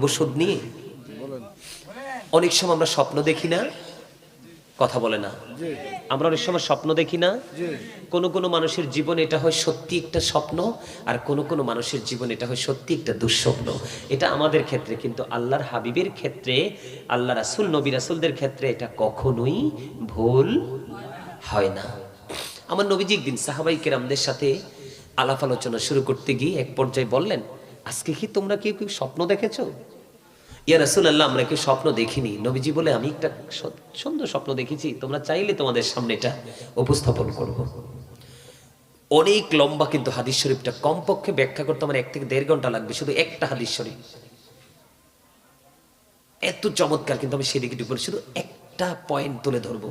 ওষুধ নিয়ে? অনেক সময় আমরা স্বপ্ন দেখি না কথা বলে না। আমরা অনেক সময় স্বপ্ন দেখি না কোনো কোনো মানুষের জীবন এটা হয় সত্যি একটা স্বপ্ন আর কোনো কোনো মানুষের জীবন এটা হয় সত্যি একটা দুঃস্বপ্ন। এটা আমাদের ক্ষেত্রে কিন্তু আল্লাহর হাবিবের ক্ষেত্রে আল্লাহ রাসুল নবী রাসুলদের ক্ষেত্রে এটা কখনোই ভুল হয় না। আমার নবীজি একদিন সাহাবাই কেরামদের সাথে আলাপ আলোচনা শুরু করতে গিয়ে এক পর্যায়ে বললেন আজকে কি তোমরা কি স্বপ্ন দেখেছ? ইয়া রাসূলুল্লাহ, আমরা কেউ স্বপ্ন দেখিনি। নবীজি বলে, আমি একটা সুন্দর স্বপ্ন দেখেছি। তোমরা চাইলে তোমাদের সামনে এটা উপস্থাপন করব। অনেক লম্বা কিন্তু হাদিস শরীফটা। কমপক্ষে ব্যাখ্যা করতে আমার এক থেকে দেড় ঘণ্টা লাগবে, শুধু একটা হাদিস শরীফ। এত চমৎকার কিন্তু আমি সেদিকে ঢুকবো। শুধু একটা পয়েন্ট তুলে ধরবো।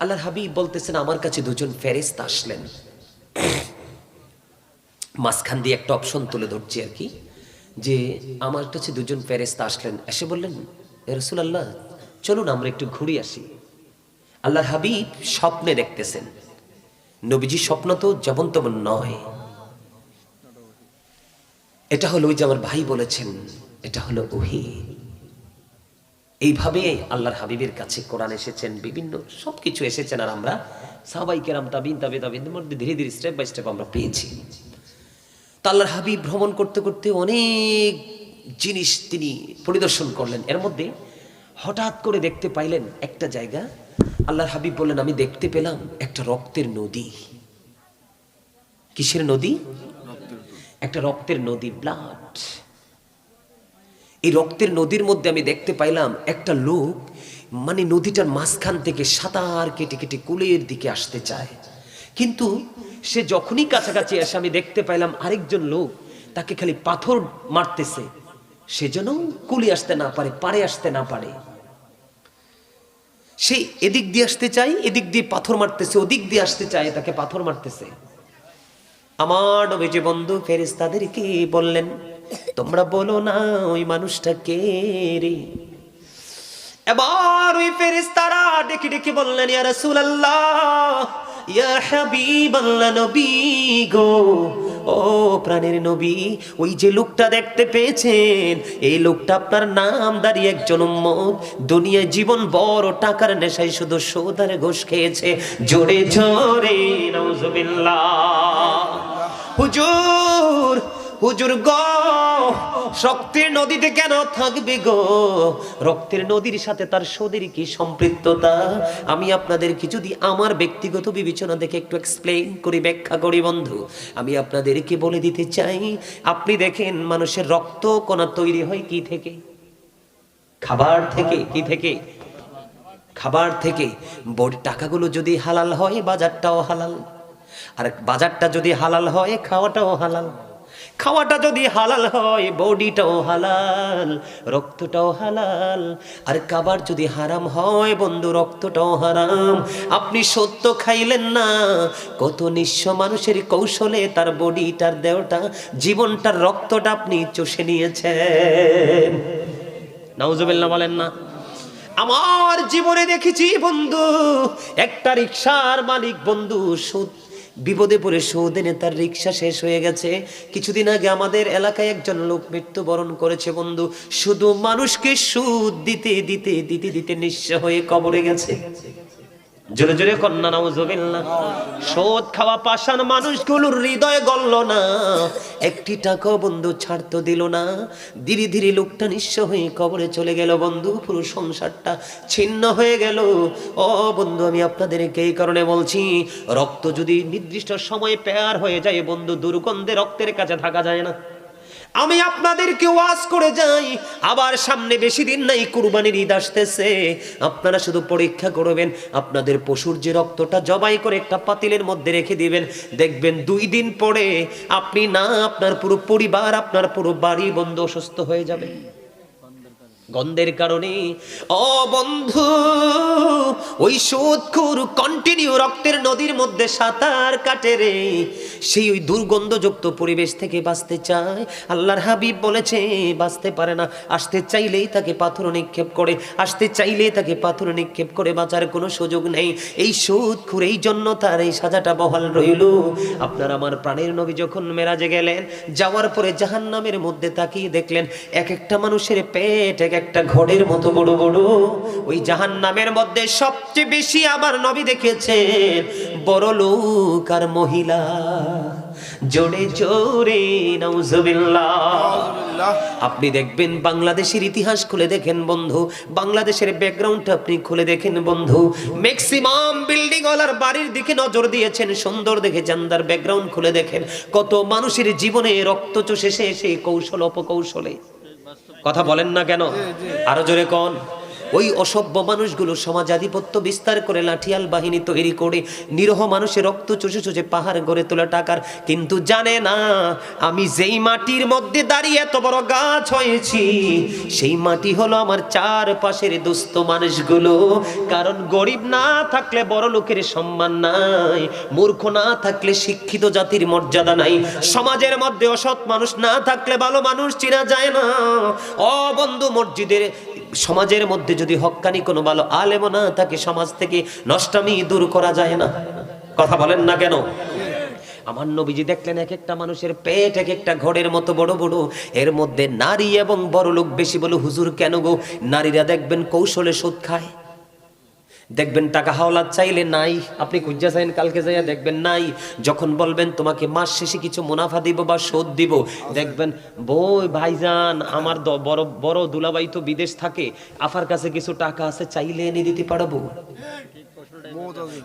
আল্লাহর হাবিব বলতেছেন, আমার কাছে দুজন ফেরেস্তা আসলেন। মাঝখান দিয়ে একটা অপশন তুলে ধরছি আর কি, যে আমার কাছে দুজন ফেরেস্তা আসলেন, এসে বললেন রসুল আল্লাহ চলুন আমরা একটু ঘুরে আসি। আল্লাহর হাবিব স্বপ্নে দেখতেছেন। নবীজি স্বপ্ন তো যেমন তেমন নয়। এটা হলো ওই যে আমার ভাই বলেছেন, এটা হলো ওহি। এইভাবে আল্লাহর হাবিবের কাছে কোরআন এসেছেন, বিভিন্ন সবকিছু এসেছেন, আর আমরা সাবাই কেরাম, তাবিন তাবে তাবিনের মধ্যে ধীরে ধীরে স্টেপ বাই স্টেপ আমরা পেয়েছি। তা আল্লাহর হাবিব ভ্রমণ করতে করতে অনেক জিনিস তিনি পরিদর্শন করলেন। এর মধ্যে হঠাৎ করে দেখতে পাইলেন একটা জায়গা। আল্লাহর হাবিব বললেন, আমি দেখতে পেলাম একটা রক্তের নদী। কিসের নদী? একটা রক্তের নদী ব্লাড এই রক্তের নদীর মধ্যে আমি দেখতে পাইলাম একটা লোক মানে নদীটার মাঝখান থেকে সাঁতার কেটে কেটে কুলের দিকে আসতে চায়। কিন্তু সে যখনই কাছাকাছি এসে আমি দেখতে পাইলাম আরেকজন লোক, তাকে খালি পাথর মারতেছে। সে যেন কুলি আসতে না পারে পারে আসতে না পারে। সে এদিক দিয়ে আসতে চাই এদিক দিয়ে পাথর মারতেছে, ওদিক দিয়ে আসতে চায়, তাকে পাথর মারতেছে। আমার নবীজি বন্ধু ফেরেস্তাদেরকে বললেন? তোমরা বলো না, ওই মানুষটা কে রে? এবার ওই ফেরেস্তারা ডেকে ডেকে বললেন, ইয়া রাসূলুল্লাহ। ইয়া হাবিবাল্লাহ নবী গো। ও প্রাণের নবী, ওই যে লোকটা দেখতে পেয়েছেন, এই লোকটা আপনার নামদারি একজন উম্মত, দুনিয়া জীবন বড় টাকার নেশায় শুধু সোদার ঘোষ খেয়েছে। জোরে জোরে, নাউজুবিল্লাহ। হুজুর হুজুর গো রক্তের নদীতে কেন থাকবে গো? রক্তের নদীর সাথে তার সদের কি সম্পৃক্ততা? আমি আপনাদেরকে যদি আমার ব্যক্তিগত বিবেচনা দেখে একটু এক্সপ্লেইন করি, ব্যাখ্যা করি বন্ধু। আমি আপনাদেরকে বলে দিতে চাই, আপনি দেখেন মানুষের রক্ত কণা তৈরি হয় কি থেকে? খাবার থেকে, কি থেকে? খাবার থেকে। টাকাগুলো যদি হালাল হয়, বাজারটাও হালাল। আর বাজারটা যদি হালাল হয়, খাওয়াটাও হালাল। খাওয়াটা যদি হালাল হয়, বডিটাও হালাল, রক্তটাও হালাল। আর খাবার যদি হারাম হয়, বন্ধু, রক্তটাও হারাম। আপনি সত্য খাইলেন না। কত নিঃস্ব মানুষের কৌশলে তার বডিটার দেহটা, জীবনটার রক্তটা আপনি চষে নিয়েছেন। নাউজুবিল্লাহ বলেন না। আমার জীবনে দেখেছি বন্ধু, একটা রিক্সার মালিক বন্ধু সুদ বিপদে পড়ে সুদ নেতার রিক্সা শেষ হয়ে গেছে। কিছুদিন আগে আমাদের এলাকায় একজন লোক মৃত্যুবরণ করেছে, বন্ধু। শুধু মানুষকে সুদ দিতে দিতে দিতে দিতে নিঃস্ব হয়ে কবরে গেছে। জোরে জোরে কন্যা নাউজুবিল্লাহ সোদ খাওয়া পাষাণ মানুষগুলোর হৃদয় গলল না। একটি টাকা বন্ধু ছাড়তো দিল না। ধীরে ধীরে লোকটা নিঃস্ব হয়ে কবরে চলে গেল বন্ধু। পুরো সংসারটা ছিন্ন হয়ে গেল। ও বন্ধু, আমি আপনাদেরকে এই কারণে বলছি, রক্ত যদি নির্দিষ্ট সময়ে পেয়ার হয়ে যায়, বন্ধু, দুর্গন্ধে রক্তের কাছে থাকা যায় না। আমি আপনাদেরকে ওয়াজ করে যাই। আবার সামনে বেশি দিন নাই, কুরবানির ঈদ আসতেছে। আপনারা শুধু পরীক্ষা করবেন, আপনাদের পশুর যে রক্তটা জবাই করে একটা পাতিলের মধ্যে রেখে দিবেন। দেখবেন দুই দিন পরে আপনি না, আপনার পুরো পরিবার, আপনার পুরো বাড়ি বন্ধ, অসুস্থ হয়ে যাবে। গন্ধের কারণে। ও বন্ধু, ওই সুদখুর কন্টিনিউ রক্তের নদীর মধ্যে সাঁতার কাটে রে। সেই ওই দুর্গন্ধযুক্ত পরিবেশ থেকে বাঁচতে চায়। আল্লাহর হাবিব বলেছে, বাঁচতে পারে না। আসতে চাইলেই তাকে পাথর নিক্ষেপ করে, আসতে চাইলেই তাকে পাথর নিক্ষেপ করে বাঁচার কোনো সুযোগ নেই। এই সুদখুর এই জন্য তার এই সাজাটা বহাল রইল। আপনার আমার প্রাণের নবী যখন মেরাজে গেলেন, যাওয়ার পরে জাহান্নামের মধ্যে তাকিয়ে দেখলেন, এক একটা মানুষের পেট, এক একটা ঘোড়ের মতো বড় বড়। ওই জাহান্নামের মধ্যে সবচেয়ে বেশি আমার নবী দেখেছেন বড় লোক আর মহিলা। জোরে জোরে আপনি দেখবেন বাংলাদেশের ইতিহাস খুলে দেখেন বন্ধু। বাংলাদেশের ব্যাকগ্রাউন্ডটা আপনি খুলে দেখেন বন্ধু। ম্যাক্সিমাম বিল্ডিং ওয়ালার বাড়ির দিকে নজর দিয়েছেন সুন্দর দেখে জানদার ব্যাকগ্রাউন্ড খুলে দেখেন। কত মানুষের জীবনে রক্ত চষে সেই কৌশল অপকৌশলে। কথা বলেন না কেন? আরও জোরে কন। ওই অসভ্য মানুষগুলো সমাজাধিপত্য বিস্তার করে লাঠিয়াল বাহিনী তৈরি করে নিরহ মানুষের রক্ত চুষে চুষে পাহাড় গড়ে তোলা টাকার। কিন্তু জানে না, আমি যেই মাটির মধ্যে দাঁড়িয়ে এত বড় গাছ হয়েছি, সেই মাটি হলো আমার চার পাশের দুস্থ মানুষগুলো। কারণ গরিব না থাকলে বড় লোকের সম্মান নাই, মূর্খ না থাকলে শিক্ষিত জাতির মর্যাদা নাই। সমাজের মধ্যে অসৎ মানুষ না থাকলে ভালো মানুষ চিনা যায় না। অবন্ধু মসজিদের সমাজের মধ্যে যদি হক্কানি কোনো ভালো আলেমও না তাকে সমাজ থেকে নষ্টামি দূর করা যায় না। কথা বলেন না কেন? আমার নবীজি দেখলেন এক একটা মানুষের পেট এক একটা ঘরের মতো বড় বড়। এর মধ্যে নারী এবং বড় লোক বেশি বলে, হুজুর কেন গো? নারীরা দেখবেন কৌশলে সুদ খায়। দেখবেন টাকা হাওলাত চাইলে নাই। আপনি খুঁজা চাইন, কালকে যাইয়া দেখবেন নাই। যখন বলবেন, তোমাকে মাস শেষে কিছু মুনাফা দিব বা শোধ দিব? দেখবেন, বই ভাইজান, আমার বড় বড় দুলাবাই তো বিদেশ থাকে। আফার কাছে কিছু টাকা আছে, চাইলে এনে দিতে পারব।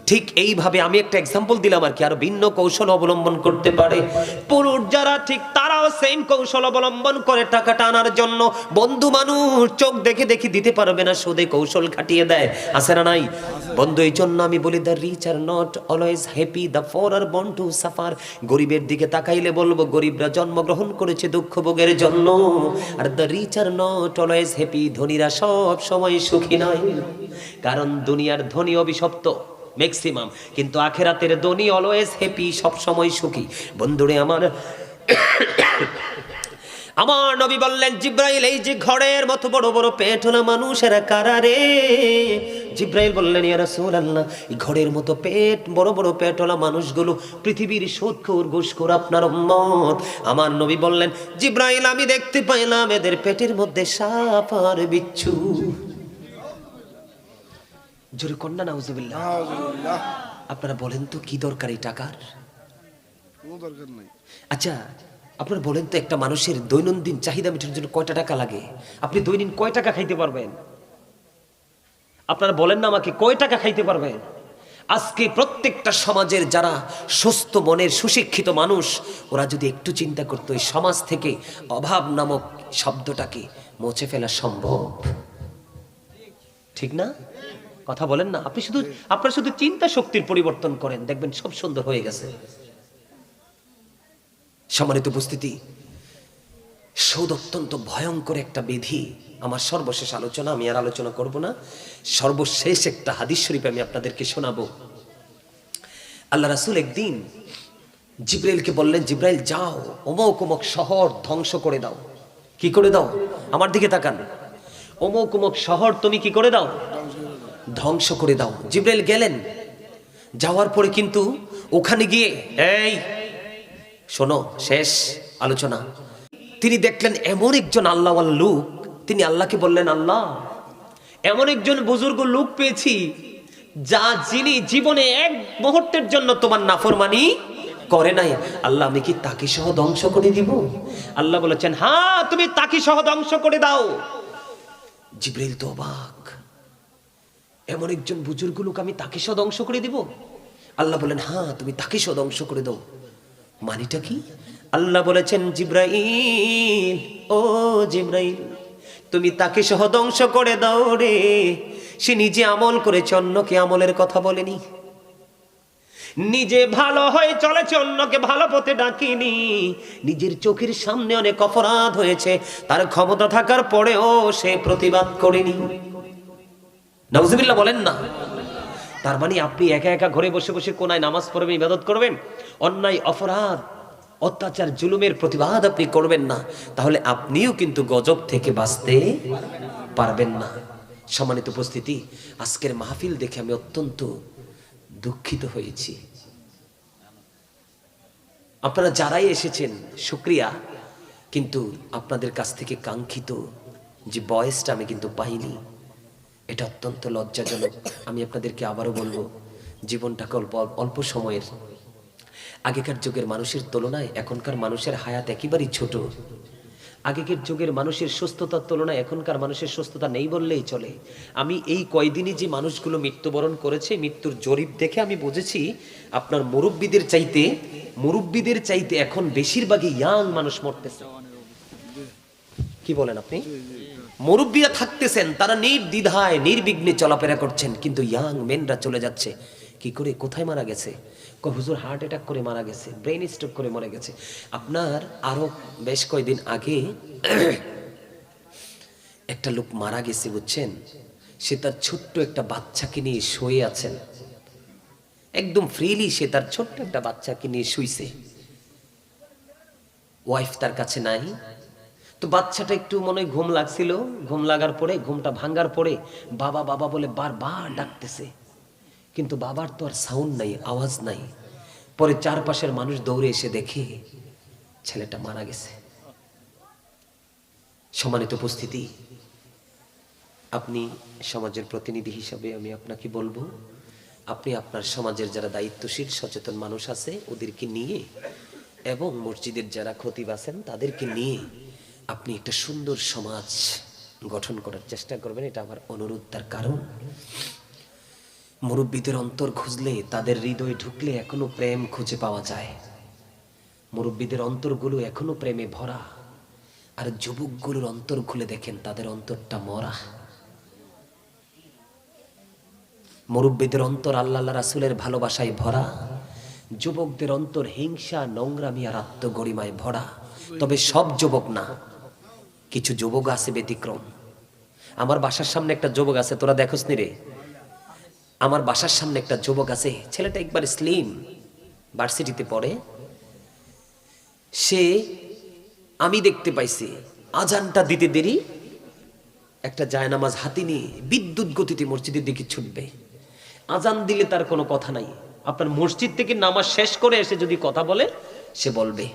ঠিক এইভাবে আমি একটা এক্সাম্পল দিলাম আর কি, আরও ভিন্ন কৌশল অবলম্বন করতে পারে। পুরুষ যারা ঠিক তারাও সেম কৌশল অবলম্বন করে টাকাটা আনার জন্য। বন্ধু মানুষ চোখ দেখে দেখে দিতে পারবে না, সুদে কৌশল খাটিয়ে দেয়। আছে না নাই? বন্ধু এই জন্য আমি বলি the rich are not always happy the poor are born to suffer গরিবের দিকে তাকাইলে বলব, গরিবরা জন্মগ্রহণ করেছে দুঃখ ভোগের জন্য। আর the rich are not always happy ধনীরা সব সময় সুখী নয়। কারণ দুনিয়ার ধনী অভিশপ্ত ম্যাক্সিমাম কিন্তু আখেরাতের ধনী অলওয়েজ হ্যাপি সব সময় সুখী। বন্ধুরে আমার আমার নবী বললেন জিব্রাইল এই যে ঘরের মতো বড় বড় পেট হলো মানুষেরা কারারে। জিব্রাইল বললেন ইয়া রাসূলুল্লাহ এই ঘরের মতো পেট বড় বড় পেট হলো মানুষগুলো পৃথিবীর সুদখোর ঘুষখোর আপনার উম্মত। আমার নবী বললেন জিব্রাইল আমি দেখতে পাইলাম এদের পেটের মধ্যে সাপ আর বিচ্ছু। জোরে কন্যা নাউজুবিল্লাহ। আপনারা বলেন তো কি দরকার এই টাকার? কোনো দরকার নাই। আচ্ছা আপনারা বলেন তো একটা মানুষের দৈনন্দিন চাহিদা মেটানোর জন্য কয়টা টাকা লাগে? আপনি দৈনিক কয় টাকা খাইতে পারবেন? আপনারা বলেন না আমাকে, কয় টাকা খাইতে পারবেন? আজকে প্রত্যেকটা সমাজের যারা সুস্থ মনের সুশিক্ষিত মানুষ, ওরা যদি একটু চিন্তা করতো, এই সমাজ থেকে অভাব নামক শব্দটাকে মুছে ফেলা সম্ভব? ঠিক না? কথা বলেন না। আপনি শুধু, আপনার শুধু চিন্তা শক্তির পরিবর্তন করেন, দেখবেন সব সুন্দর হয়ে গেছে। সম্মানিত উপস্থিতি সৌদ অত্যন্ত ভয়ঙ্কর একটা বিধি আমার সর্বশেষ আলোচনা, আমি আর আলোচনা করব না। সর্বশেষ একটা হাদিস শরীফ আমি আপনাদেরকে শোনাবো। আল্লাহ রাসুল একদিন জিব্রাইলকে বললেন, জিব্রাইল, যাও, অমুক অমুক শহর ধ্বংস করে দাও। কি করে দাও? আমার দিকে তাকান। অমুক অমুক শহর তুমি কি করে দাও? ধ্বংস করে দাও। জিব্রাইল গেলেন। যাওয়ার পরে কিন্তু ওখানে গিয়ে, এই শোনো, শেষ আলোচনা। তিনি দেখলেন এমন একজন আল্লাহ লোক, তিনি আল্লাহকে বললেন, আল্লাহ, এমন একজন বুজুর্গ লোক পেয়েছি, যা যিনি জীবনে এক মুহূর্তের জন্য তোমার নাফরমানি করে নাই। আল্লাহ, আমি কি তাকে সহ ধ্বংস করে দিব? আল্লাহ বলেছেন হ্যাঁ তুমি তাকে সহ ধ্বংস করে দাও। জিব্রাইল তো অবাক। এমন একজন বুজুর্গ লোক, আমি তাকে সহ ধ্বংস করে দিব? আল্লাহ বলেন হ্যাঁ তুমি তাকে সহ ধ্বংস করে দাও। মানিটা কি? আল্লাহ বলেছেন, জিব্রাইল, ও জিব্রাইল, তুমি তাকে সহ ধ্বংস করে দাও রে। সে নিজে আমল করেছে, অন্যকে আমলের কথা বলেনি। নিজে ভালো হয়ে চলেছে, অন্যকে ভালো পথে ডাকিনি। নিজের চোখের সামনে অনেক অপরাধ হয়েছে, তার ক্ষমতা থাকার পরেও সে প্রতিবাদ করেনি। নাউজুবিল্লাহ বলেন না। তার মানে আপনি একা একা ঘরে বসে বসে কোনায় নামাজ পড়বেন, ইবাদত করবেন? অন্যায়, অপরাধ, অত্যাচার, জুলুমের প্রতিবাদ আপনি করবেন না, তাহলে আপনিও কিন্তু গজব থেকে বাঁচতে পারবেন না। সম্মানিত উপস্থিতি, আজকের মাহফিল দেখে আমি অত্যন্ত দুঃখিত হয়েছি। আপনারা যারাই এসেছেন, শুক্রিয়া, কিন্তু আপনাদের কাছ থেকে কাঙ্ক্ষিত যে বয়সটা আমি কিন্তু পাইনি, এটা অত্যন্ত লজ্জাজনক। আমি আপনাদেরকে আবারও বলব, জীবনটাকে অল্প অল্প সময়ের আগেকার যুগের মানুষের তুলনায় এখনকার মানুষের হায়াত একেবারেই ছোট। আগেকার যুগের মানুষের সুস্থতার তুলনায় এখনকার মানুষের সুস্থতা নেই বললেই চলে। আমি এই কয়দিনই যে মানুষগুলো মৃত্যুবরণ করেছে, মৃত্যুর জরিপ দেখে আমি বুঝেছি, আপনার মুরব্বীদের চাইতে মুরব্বীদের চাইতে এখন বেশিরভাগই ইয়াং মানুষ মরতেছে। কি বলেন আপনি? মুরব্বীরা থাকতেছেন, তারা নির্দ্বিধায়, নির্বিঘ্নে চলাফেরা করছেন, কিন্তু ইয়াং মেনরা চলে যাচ্ছে। কি করে? কোথায় মারা গেছে? হুজুর হার্ট অ্যাটাক করে মারা গেছে ব্রেন স্ট্রোক করে মরে গেছে। আপনার আরও বেশ কয়েকদিন আগে একটা লোক মারা গেছে, বুঝছেন? সে তার ছোট্ট একটা বাচ্চাকে নিয়ে শুয়ে আছেন। একদম ফ্রিলি সে তার ছোট্ট একটা বাচ্চাকে নিয়ে শুইছে। ওয়াইফ তার কাছে নাই। তো বাচ্চাটা একটু মনে ঘুম লাগছিল, ঘুম লাগার পরে, ঘুমটা ভাঙ্গার পরে বাবা বাবা বলে বারবার ডাকতেছে। কিন্তু বাবার তো আর সাউন্ড নাই, আওয়াজ নাই। পরে চারপাশের মানুষ দৌড়ে এসে দেখে ছেলেটা মারা গেছে। সম্মানিত উপস্থিতি, আপনি সমাজের প্রতিনিধি হিসাবে আমি আপনাকে বলব, আপনি আপনার সমাজের যারা দায়িত্বশীল, সচেতন মানুষ আছে, ওদেরকে নিয়ে এবং মসজিদের যারা খতিব আছেন, তাদেরকে নিয়ে আপনি একটা সুন্দর সমাজ গঠন করার চেষ্টা করবেন। এটা আমার অনুরোধ, তার কারণ মুরব্বীদের অন্তর খুঁজলে তাদের হৃদয়ে ঢুকলে এখনও প্রেম খুঁজে পাওয়া যায়। মুরব্বীদের অন্তরগুলো এখনও প্রেমে ভরা। আর যুবকগুলোর অন্তর খুলে দেখেন তাদের অন্তরটা মরা। মুরব্বীদের অন্তর আল্লাহ রাসুলের ভালোবাসায় ভরা। যুবকদের অন্তর হিংসা, নোংরামি আর আত্মগরিমায় ভরা। তবে সব যুবক না, কিছু যুবক আছে ব্যতিক্রম। আমার বাসার সামনে একটা যুবক আছে, তোরা দেখোস নি রে? আমার বাসার সামনে একটা যুবক আছে, ছেলেটা একবার স্লিম ভার্সিটিতে পড়ে। সে আমি দেখতে পাইছি, আজানটা দিতে দেরি, একটা জায়নামাজ হাতে নিয়ে বিদ্যুৎ গতিতে মসজিদের দিকে ছুটবে। আজান দিলে তার কোনো কথা নাই। আপনার মসজিদ থেকে নামাজ শেষ করে এসে যদি কথা বলে, সে বলবে,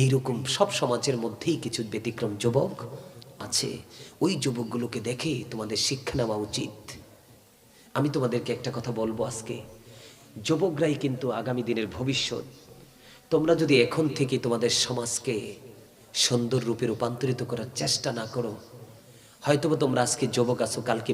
এইরকম সব সমাজের মধ্যেই কিছু ব্যতিক্রম যুবক আছে। ওই যুবকগুলোকে দেখে তোমাদের শিক্ষা নেওয়া উচিত। আমি তোমাদেরকে একটা কথা বলব আজকে। যুবকরাই কিন্তু আগামী দিনের ভবিষ্যৎ। তোমরা যদি এখন থেকে তোমাদের সমাজকে সুন্দর রূপে রূপান্তরিত করার চেষ্টা না করো, হয়তোবা তোমরা আজকে যুবক আছো, কালকে